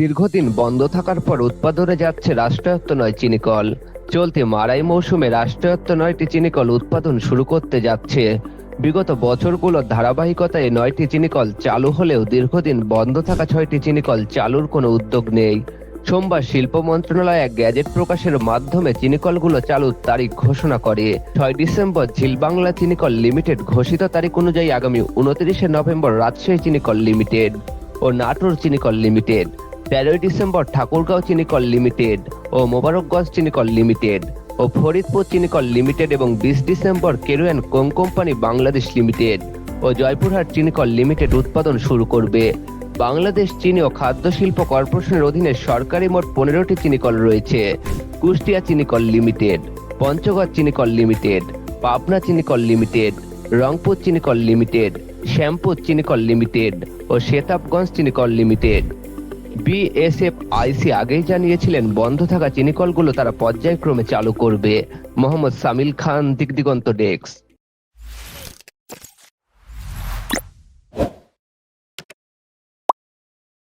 দীর্ঘদিন বন্ধ থাকার পর উৎপাদনে যাচ্ছে রাষ্ট্রায়ত্ত নয় চিনিকল চলতি মারাই মৌসুমে রাষ্ট্রায়ত্ত নয়টি চিনিকল উৎপাদন শুরু করতে যাচ্ছে। বিগত বছরগুলোর ধারাবাহিকতায় নয়টি চিনিকল চালু হলেও দীর্ঘদিন বন্ধ থাকা ছয়টি চিনিকল চালুর কোনো উদ্যোগ নেই। সোমবার শিল্প মন্ত্রণালয় এক গ্যাজেট প্রকাশের মাধ্যমে চিনিকলগুলো চালুর তারিখ ঘোষণা করে। ছয় ডিসেম্বর ঝিলবাংলা চিনিকল লিমিটেড ঘোষিত তারিখ অনুযায়ী আগামী উনত্রিশে নভেম্বর রাজশাহী চিনিকল লিমিটেড ও নাটোর চিনিকল লিমিটেড। তেরোই ডিসেম্বর ঠাকুরগাঁও চিনিকল লিমিটেড ও মোবারকগঞ্জ চিনিকল লিমিটেড ও ফরিদপুর চিনিকল লিমিটেড এবং বিশ December Carew and co company Bangladesh limited ও জয়পুরহাট চিনিকল লিমিটেড উৎপাদন শুরু করবে। বাংলাদেশ চিনি ও খাদ্য শিল্প কর্পোরেশনের অধীনে সরকারি মোট পনেরোটি চিনিকল রয়েছে। কুষ্টিয়া চিনিকল লিমিটেড, পঞ্চগড় চিনিকল লিমিটেড, পাবনা চিনিকল লিমিটেড, রংপুর চিনিকল লিমিটেড, শ্যামপুর চিনিকল লিমিটেড ও শেতাবগঞ্জ চিনিকল লিমিটেড। বিএসএফ আইসি আগেই জানিয়েছিলেন, বন্ধ থাকা চিনিকলগুলো তারা পর্যায়ক্রমে চালু করবে। মোহাম্মদ সামিল খান দিগদিগন্ত ডেস্ক।